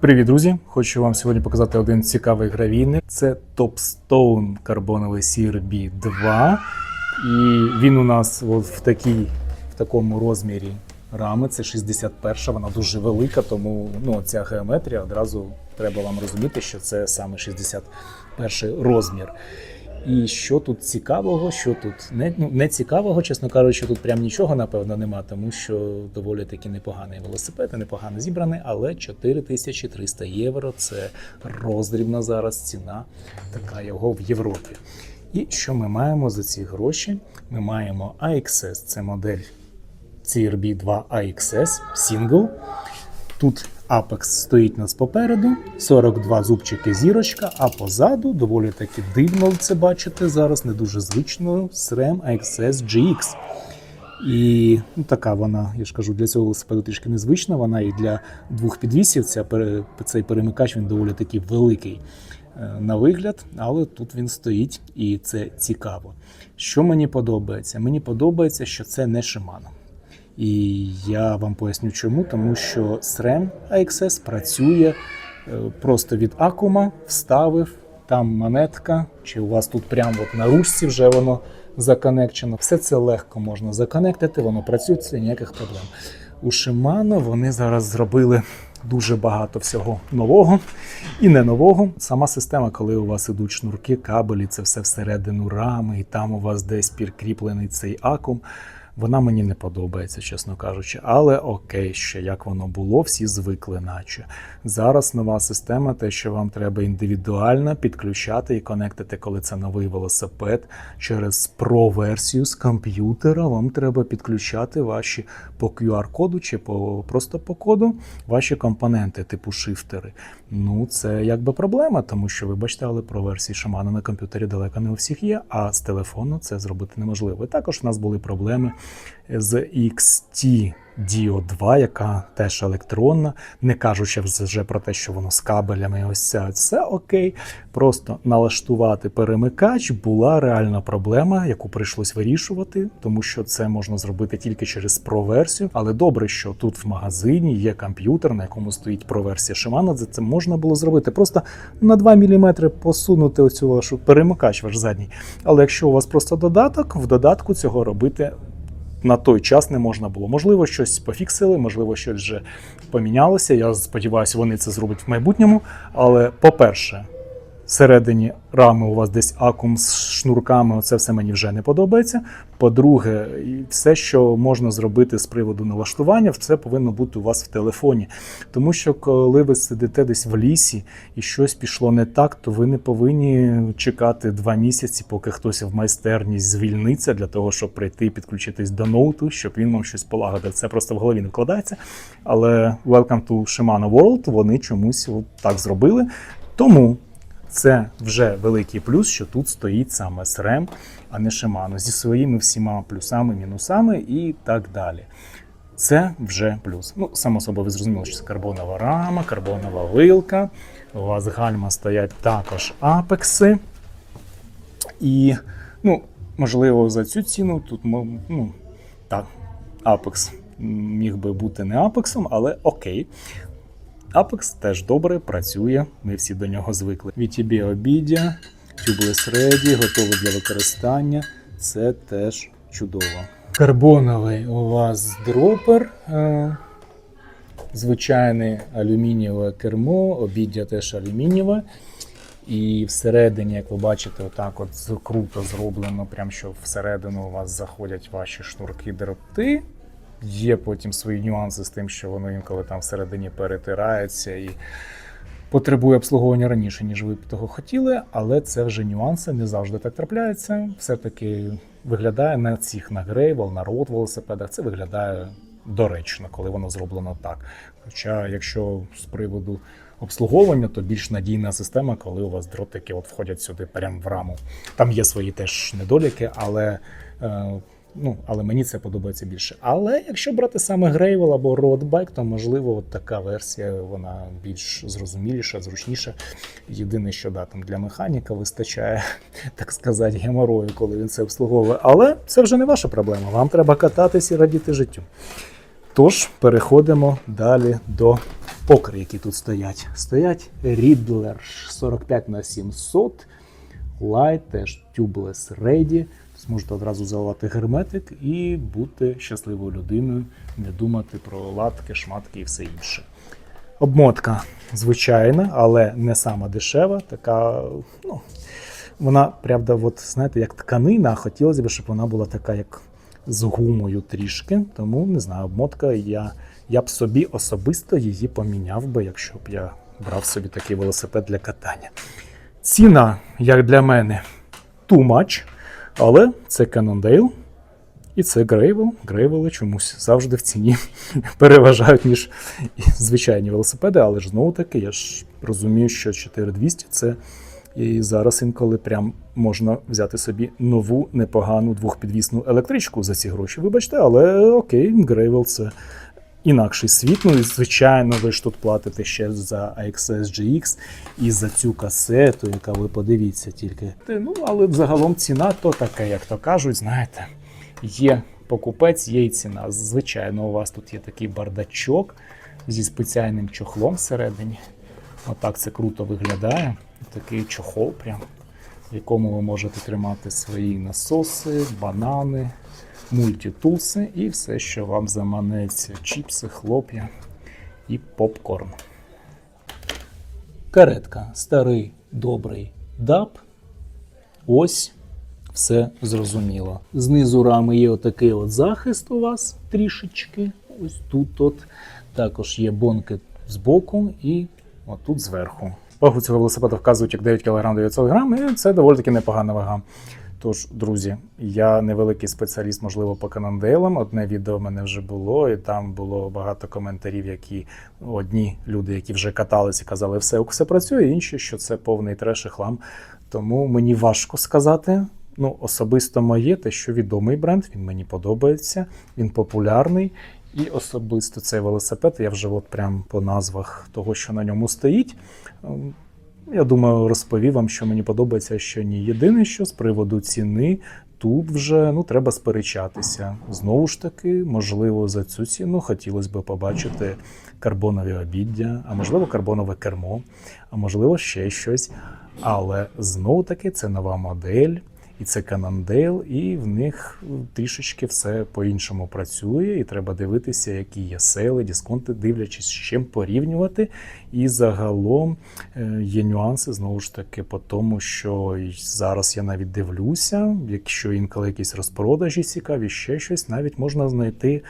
Привіт, друзі! Хочу вам сьогодні показати один цікавий гравійник. Це Topstone карбоновий CRB 2. І він у нас от в, такій, в такому розмірі рами. Це 61, вона дуже велика, тому ну, ця геометрія одразу треба вам розуміти, що це саме 61 розмір. І що тут цікавого, що тут не, ну, не цікавого, чесно кажучи, тут прям нічого, напевно, нема, тому що доволі таки непоганий велосипед, непогано зібраний, але 4300 євро це роздрібна зараз ціна, така його в Європі. І що ми маємо за ці гроші? Ми маємо AXS, це модель CRB 2 AXS Single. Тут Apex стоїть нас попереду, 42 зубчики зірочка, а позаду доволі таки дивно це бачите зараз, не дуже звично. SRAM AXS GX. І ну, така вона, я ж кажу, для цього велосипеду трішки незвична. Вона і для двох підвісів. Ця, цей перемикач він доволі таки великий е, на вигляд, але тут він стоїть і це цікаво. Що мені подобається? Мені подобається, що це не Shimano. І я вам поясню чому, тому що SRAM AXS працює е, просто від акума, вставив, там монетка, чи у вас тут прямо от на ручці вже воно законекчено. Все це легко можна законектити, воно працює, це ніяких проблем. У Shimano вони зараз зробили дуже багато всього нового і не нового. Сама система, коли у вас ідуть шнурки, кабелі, це все всередину рами, і там у вас десь прикріплений цей акум. Вона мені не подобається, чесно кажучи, але окей, ще як воно було, всі звикли, наче. Зараз нова система, те, що вам треба індивідуально підключати і конектити, коли це новий велосипед через Pro-версію з комп'ютера. Вам треба підключати ваші по QR-коду чи по просто по коду ваші компоненти, типу шифтери. Ну, це якби проблема, тому що, вибачте, але про версії Shimano на комп'ютері далеко не у всіх є, а з телефону це зробити неможливо. І також у нас були проблеми з XT Dio 2, яка теж електронна, не кажучи вже про те, що воно з кабелями, ось це все окей. Просто налаштувати перемикач була реальна проблема, яку прийшлось вирішувати, тому що це можна зробити тільки через Pro-версію. Але добре, що тут в магазині є комп'ютер, на якому стоїть Pro-версія Shimano, де це можна було зробити. Просто на 2 мм посунути оцю вашу перемикач ваш задній. Але якщо у вас просто додаток, в додатку цього робити на той час не можна було. Можливо, щось пофіксили, можливо, щось вже помінялося. Я сподіваюся, вони це зроблять в майбутньому. Але, по-перше, всередині рами у вас десь акум з шнурками, оце все мені вже не подобається. По-друге, все, що можна зробити з приводу налаштування, це повинно бути у вас в телефоні. Тому що коли ви сидите десь в лісі і щось пішло не так, то ви не повинні чекати два місяці, поки хтось в майстерні звільниться для того, щоб прийти і підключитись до ноуту, щоб він вам щось полагодив. Це просто в голові не вкладається. Але Welcome to Shimano World вони чомусь так зробили. Тому це вже великий плюс, що тут стоїть саме SRAM, а не Shimano, зі своїми всіма плюсами, мінусами і так далі. Це вже плюс. Ну, само собою, ви зрозуміли, що це карбонова рама, карбонова вилка. У вас гальма стоять також апекси. І, ну, можливо, за цю ціну тут ну, так, Apex міг би бути не апексом, але окей. Apex теж добре працює, ми всі до нього звикли. VTB Obidia, Tubeless Ready, готовий для використання. Це теж чудово. Карбоновий у вас дропер. е, Звичайне алюмінієве кермо, обіддя теж алюмінієве. І всередині, як ви бачите, отак от круто зроблено, прям що всередину у вас заходять ваші шнурки дроти. Є потім свої нюанси з тим, що воно інколи там всередині перетирається і потребує обслуговування раніше, ніж ви б того хотіли, але це вже нюанси, не завжди так трапляється. Все-таки виглядає на цих на грейвел, на роуд велосипедах, це виглядає доречно, коли воно зроблено так. Хоча, якщо з приводу обслуговування, то більш надійна система, коли у вас дротики от входять сюди прямо в раму. Там є свої теж недоліки, але. е, Ну, але мені це подобається більше. Але якщо брати саме Gravel або Bike, то можливо от така версія вона більш зрозуміліша, зручніша. Єдине, що да, там для механіка вистачає, так сказати, геморою, коли він це обслуговує. Але це вже не ваша проблема. Вам треба кататись і радіти життю. Тож переходимо далі до покри, які тут стоять. Стоять Riddler 45 на 700 Light, теж Tubeless Ready. Зможете одразу заливати герметик і бути щасливою людиною, не думати про латки, шматки і все інше. Обмотка звичайна, але не сама дешева. Така, ну, вона, правда, от, знаєте, як тканина, хотілося б, щоб вона була така, як з гумою трішки. Тому не знаю, обмотка я, я б собі особисто її поміняв би, якщо б я брав собі такий велосипед для катання. Ціна, як для мене, too much, але це Cannondale і це Gravel. Грейвели чомусь завжди в ціні переважають, ніж звичайні велосипеди, але ж знову таки, я ж розумію, що 4200 це і зараз інколи прям можна взяти собі нову непогану двохпідвісну електричку за ці гроші. Вибачте, але окей, Gravel це інакший світ. Ну і звичайно, ви ж тут платите ще за AXS GX і за цю касету, яка ви подивіться тільки. Ну, але загалом ціна то таке, як то кажуть, знаєте, є покупець, є і ціна. Звичайно, у вас тут є такий бардачок зі спеціальним чохлом всередині. Отак це круто виглядає. Такий чохол, прям, в якому ви можете тримати свої насоси, банани, мультитулси і все, що вам заманеться: чіпси, хлоп'я і попкорн. Каретка, старий добрий даб. Ось все зрозуміло. Знизу рами є отакий от захист у вас трішечки. Ось тут от. Також є бонки збоку і отут зверху. Вагу цього велосипеда вказують як 9 кг 900 г, і це доволі таки непогана вага. Тож, друзі, я невеликий спеціаліст, можливо, по канонделам. Одне відео в мене вже було, і там було багато коментарів, які одні люди, які вже каталися, казали, все, все працює, інші, що це повний треш і хлам. Тому мені важко сказати. Ну, особисто моє, те, що відомий бренд, він мені подобається, він популярний. І особисто цей велосипед, я вже от прям по назвах того, що на ньому стоїть. Я думаю, розповів вам, що мені подобається, що ні. Єдине, що з приводу ціни, тут вже ну, треба сперечатися. Знову ж таки, можливо, за цю ціну хотілося б побачити карбонові обіддя, а можливо, карбонове кермо, а можливо, ще щось. Але знову таки це нова модель. І це Cannondale, і в них трішечки все по-іншому працює, і треба дивитися, які є сели, дисконти, дивлячись, з чим порівнювати. І загалом е, є нюанси знову ж таки по тому, що зараз я навіть дивлюся, якщо інколи якісь розпродажі цікаві, ще щось, навіть можна знайти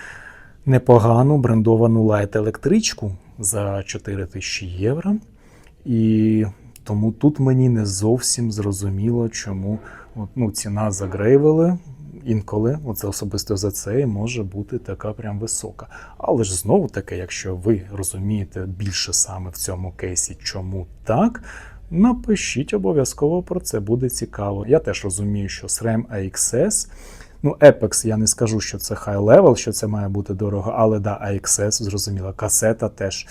непогану брендовану лайт-електричку за 4 тисячі євро. І тому тут мені не зовсім зрозуміло, чому от, ну, ціна за грейвели інколи, оце особисто за це, може бути така прям висока. Але ж знову таки, якщо ви розумієте більше саме в цьому кейсі, чому так, напишіть обов'язково про це, буде цікаво. Я теж розумію, що SRAM AXS. Ну, Apex, я не скажу, що це high level, що це має бути дорого, але да, AXS, зрозуміло, касета теж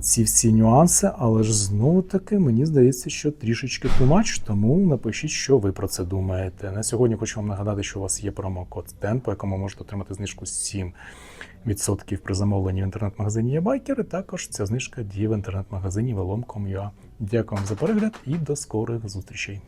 ці всі нюанси, але ж знову таки мені здається, що трішечки тумач, тому напишіть, що ви про це думаєте. На сьогодні хочу вам нагадати, що у вас є промокод TEN, по якому можете отримати знижку 7% при замовленні в інтернет-магазині Ябайкер, також ця знижка діє в інтернет-магазині velom.com.ua. Дякую вам за перегляд і до скорих зустрічей.